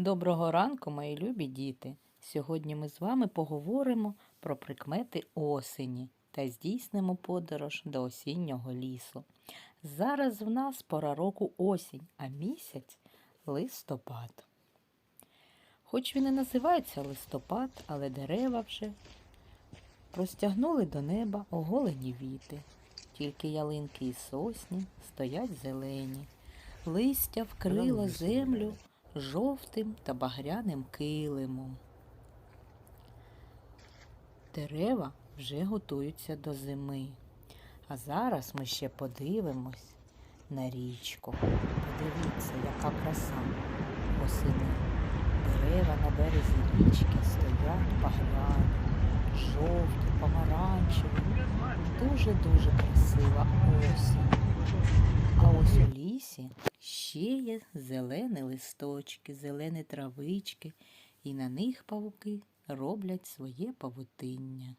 Доброго ранку, мої любі діти! Сьогодні ми з вами поговоримо про прикмети осені та здійснимо подорож до осіннього лісу. Зараз в нас пора року осінь, а місяць листопад. Хоч він і називається листопад, але дерева вже простягнули до неба оголені віти. Тільки ялинки і сосні стоять зелені. Листя вкрило землю жовтим та багряним килимом. Дерева вже готуються до зими. А зараз ми ще подивимось на річку. Подивіться, яка краса осени. Дерева на березі річки стоять багряні, жовті, помаранчеві. Дуже-дуже красива осінь. А ось у лісі ще зелені листочки, зелені травички, і на них павуки роблять своє павутиння.